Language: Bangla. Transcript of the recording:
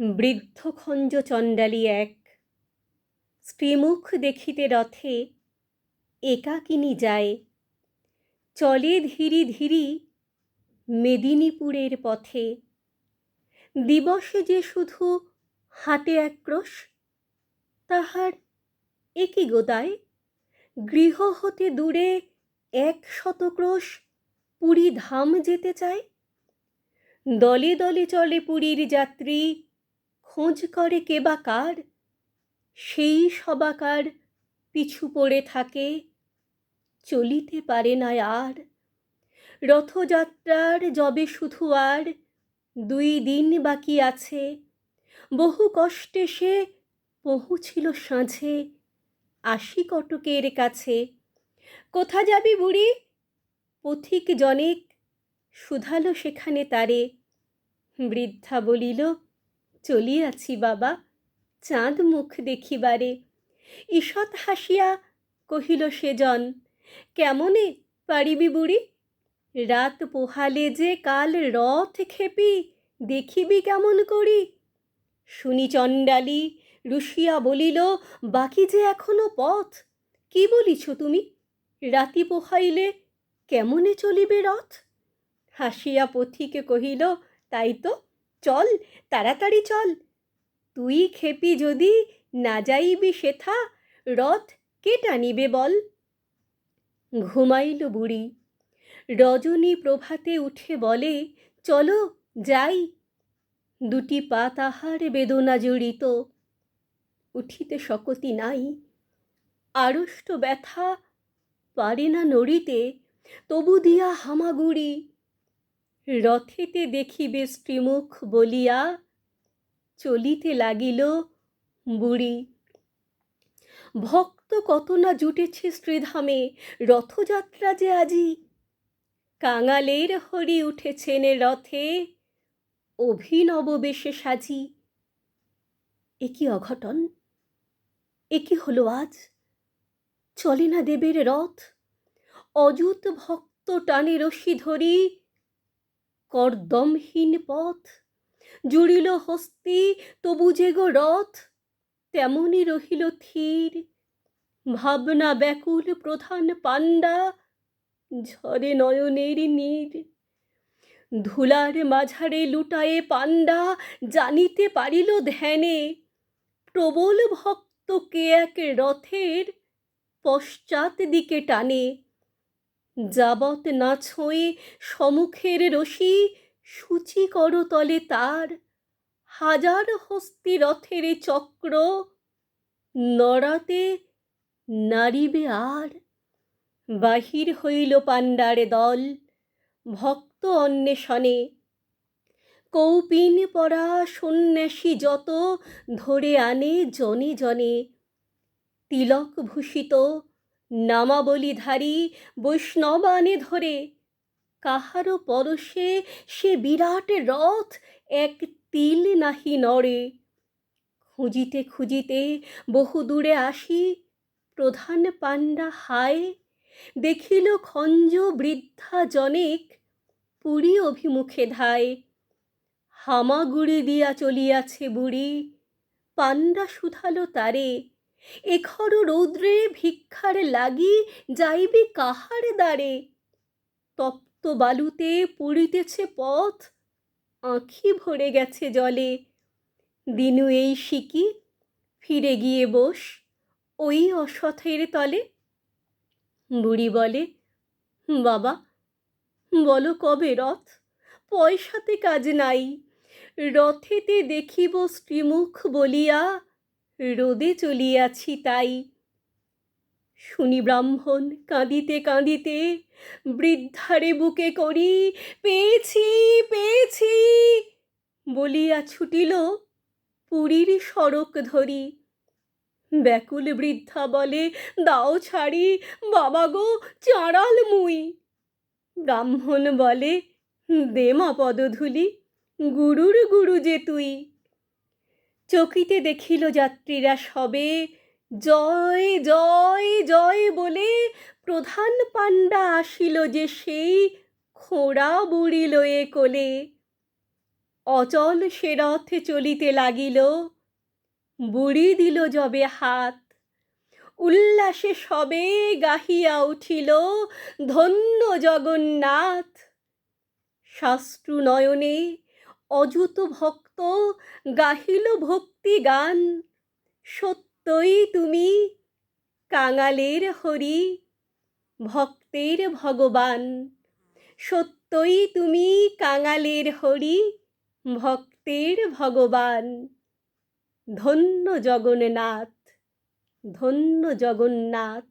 বৃদ্ধ খঞ্জ চণ্ডালী এক। স্ত্রীমুখ দেখিতে রথে একাকিনী যায়। চলে ধীরি ধীরি মেদিনীপুরের পথে। দিবসে যে শুধু হাটে একক্রোশ তাহার একই গোদায়। গৃহ হতে দূরে এক শতক্রোশ পুরী ধাম যেতে চায়। দলে দলে চলে পুরীর যাত্রী খোঁজ করে কে বা কার? সেই সবাকার পিছু পড়ে থাকে, চলিতে পারে না আর। রথযাত্রার যবে শুধু আর দুই দিন বাকি আছে, বহু কষ্টে সে পৌঁছিল সাঁঝে, আশি কটকের কাছে। কোথা যাবি বুড়ি? পথিক জনেক শুধালো সেখানে তারে। বৃদ্ধা বলিল চলিয়াছি বাবা, চাঁদ মুখ দেখিবারে। ঈষৎ হাসিয়া কহিল সেজন, কেমনে পারিবি বুড়ি? রাত পোহালে যে কাল রথ খেপি, দেখিবি কেমন করি? শুনি চণ্ডালী রুশিয়া বলিল, বাকি যে এখনও পথ, কি বলিছ তুমি? রাতি পোহাইলে কেমনে চলিবে রথ? হাসিয়া পথিকে কহিল, তাই তো চল, তাড়াতাড়ি চল। তুই খেপি যদি না যাইবি সেথা, রথ কে টানিবে বল? ঘুমাইল বুড়ি। রজনী প্রভাতে উঠে বলে, চলো যাই। দুটি পা তাহার বেদনা জড়িত। উঠিতে শকতি নাই। আড়ষ্ট ব্যথা পারে না নড়িতে, তবু দিয়া হামাগুড়ি। রথেতে দেখিবে স্ত্রীমুখ বলিয়া চলিতে লাগিল বুড়ি। ভক্ত কত না জুটেছে শ্রীধামে রথযাত্রা যে আজি। কাঙালের হরি উঠেছেন রথে, অভিনব বেশে সাজি। এ কি অঘটন? এ কি হলো আজ? চলে না দেবের রথ? অযুত ভক্ত টানে রশি ধরি করদমহীন পথ, জুড়িল হস্তি তবু যে গো রথ, তেমনি রহিল থির ভাবনা ব্যাকুল প্রধান পাণ্ডা, ঝরে নয়নের নীর। ধুলার মাঝারে লুটায়ে পাণ্ডা জানিতে পারিল ধ্যানে, প্রবল ভক্ত কে এক রথের পশ্চাৎ দিকে টানে। যাবত না ছোঁয়ে সমুখের রশি সূচি কর তলে তার। হাজার হস্তি রথের চক্র নড়াতে নারিবে আর। বাহির হইল পাণ্ডার দল ভক্ত অন্বেষণে। কৌপিন পরা সন্ন্যাসী যত ধরে আনে জনে জনে। তিলক ভূষিত নামাবলিধারী বৈষ্ণব আনে ধরে। কাহারও পরশে সে বিরাট রথ এক তিল নাহি নড়ে। খুঁজিতে খুঁজিতে বহু দূরে আসি, প্রধান পাণ্ডা হায়, দেখিল খঞ্জ বৃদ্ধা জনেক পুরী অভিমুখে ধায়। হামাগুড়ি দিয়া চলিয়াছে বুড়ি, পাণ্ডা শুধালো তারে এখর রৌদ্রে ভিক্ষার লাগি যাইবি কাহার দ্বারে? তপ্ত বালুতে পড়িতেছে পথ, আঁখি ভরে গেছে জলে। দিনু এই শিকি ফিরে গিয়ে বস ওই অসথের তলে। বুড়ি বলে, বাবা, বলো কবে রথ? পয়সাতে কাজ নাই। রথেতে দেখিব স্ত্রীমুখ বলিয়া রোদে চলিয়াছি তাই। শুনি ব্রাহ্মণ কাঁদিতে কাঁদিতে, বৃদ্ধারে বুকে করি, পেয়েছি পেয়েছি। বলিয়া ছুটিল পুরীর সড়ক ধরি। ব্যাকুল বৃদ্ধা বলে, দাও ছাড়ি, বাবা গো, চাঁড়াল মুই। ব্রাহ্মণ বলে, দে মা পদধূলি, গুরুর গুরু যে তুই। চকিতে দেখিল যাত্রীরা সবে। জয় জয় জয় বলে প্রধান পাণ্ডা আসিল যে সেই খোড়া বুড়ি লয়ে কোলে। অচল সে রথে চলিতে লাগিল। বুড়ি দিল যবে হাত। উল্লাসে সবে গাহিয়া উঠিল ধন্য জগন্নাথ। শাস্ত্রু নয়নে অযুত ভক্ত গাহিল ভক্তি গান। সত্যই তুমি কাঙালের হরি, ভক্তের ভগবান। সত্যই তুমি কাঙালের হরি, ভক্তের ভগবান। ধন্য জগন্নাথ ধন্য জগন্নাথ।